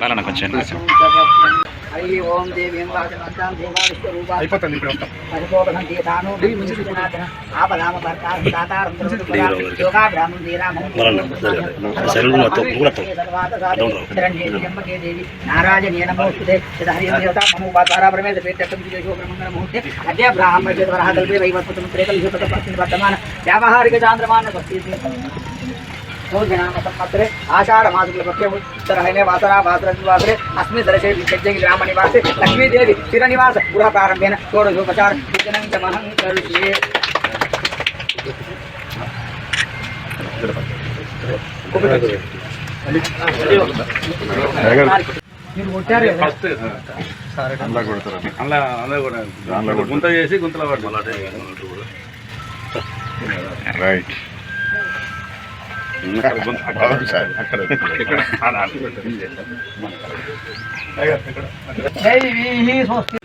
పాలన కొంచెం హరి ఓం దేవీం ఇప్పుడు వస్తాం పరిశోభనం తీతాను విజయనాథన ఆపదామ భర్తారం ధీరామం శరీరం మొత్తం. కూడా త్రంజంబకే దేవి నారాయణీయ నమోస్తుతే హరియం దేవతా మమోపాతారా ప్రమేద పేటం విజయో బ్రహ్మంగళ ముహూర్తే అద్య కల్పే వైవత్వం వర్తమాన వ్యావహారిక చాంద్రమాన భక్తి భోజనామ సంవత్సరే ఆషాఢ మాసకుల పక్షే ఉత్తరాయణే వాసరా వాసర నివాసరే అస్మిన్ దర్శే విద్యంగి గ్రామ నివాసే లక్ష్మీదేవి స్థిర నివాస గృహ ప్రారంభేన షోడశోపచార పూజనం చ మహం కరుష్యే మీరు కొట్టారు అందులో కొడతారు. అందులో అందులో కూడా దాంట్లో గుంత చేసి గుంతలో పడతారు రైట్.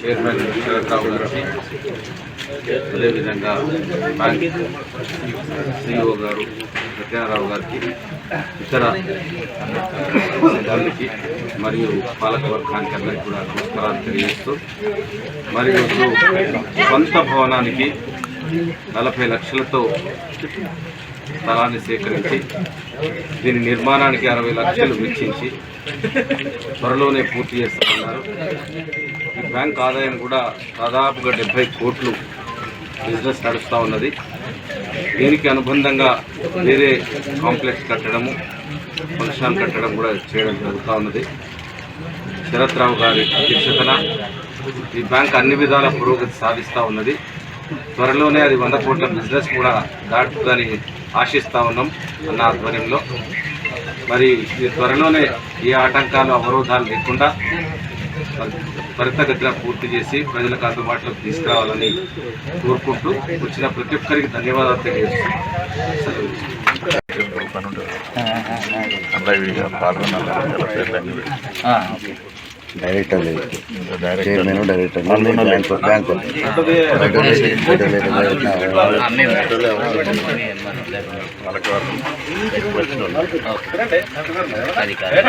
చైర్మన్ గారికి అదేవిధంగా బ్యాంక్ సిఇఓ గారు సత్యారావు గారికి ఇతర సిబ్బందికి మరియు పాలక వర్గానికి అందరికీ కూడా నమస్కారాలు తెలియజేస్తూ మరియు సొంత భవనానికి నలభై లక్షలతో స్థలాన్ని సేకరించి దీని నిర్మాణానికి అరవై లక్షలు వెచ్చించి త్వరలోనే పూర్తి చేస్తున్నారు. ఈ బ్యాంక్ ఆదాయం కూడా దాదాపుగా డెబ్బై కోట్లు బిజినెస్ నడుస్తూ ఉన్నది. దీనికి అనుబంధంగా వేరే కాంప్లెక్స్ కట్టడము ఫంక్షన్ కట్టడం కూడా చేయడం జరుగుతూ ఉన్నది. శరత్ రావు గారి అధ్యక్షతన ఈ బ్యాంక్ అన్ని విధాల పురోగతి సాధిస్తూ ఉన్నది. త్వరలోనే అది వంద కోట్ల బిజినెస్ కూడా దాటుతుందని ఆశిస్తూ ఉన్నాం అన్న ఆధ్వర్యంలో. మరి త్వరలోనే ఏ ఆటంకాలు అవరోధాలు లేకుండా త్వరితగతిన పూర్తి చేసి ప్రజలకు అందుబాటులోకి తీసుకురావాలని కోరుకుంటూ వచ్చిన ప్రతి ఒక్కరికి ధన్యవాదాలు తెలియజేస్తున్నాను director chairman director bank bank అధికారి.